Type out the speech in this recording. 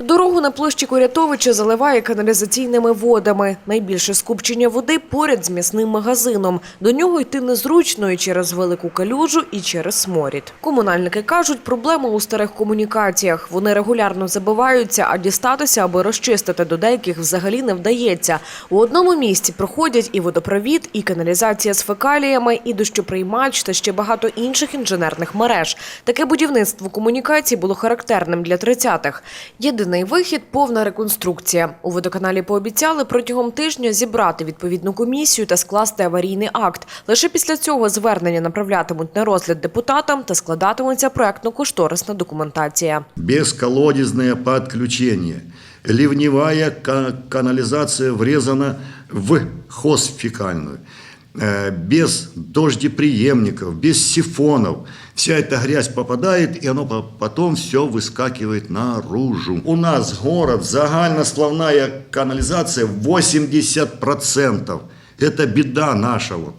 Дорогу на площі Курятовича заливає каналізаційними водами. Найбільше скупчення води поряд з м'ясним магазином. До нього йти незручно і через велику калюжу, і через сморід. Комунальники кажуть, проблема у старих комунікаціях. Вони регулярно забиваються, а дістатися, аби розчистити до деяких взагалі не вдається. У одному місці проходять і водопровід, і каналізація з фекаліями, і дощоприймач та ще багато інших інженерних мереж. Таке будівництво комунікацій було характерним для 30-х. Єдиний вихід – повна реконструкція. У водоканалі пообіцяли протягом тижня зібрати відповідну комісію та скласти аварійний акт. Лише після цього звернення направлятимуть на розгляд депутатам та складатиметься проектно-кошторисна документація. бесколодезное подключение. Ливневая ка- канализация врезана в хозфекальную. Э, Без дождеприемников, без сифонов. Вся эта грязь попадает, и оно по- потом все выскакивает наружу. У нас город, загальносплавная канализация 80%. Это беда наша вот.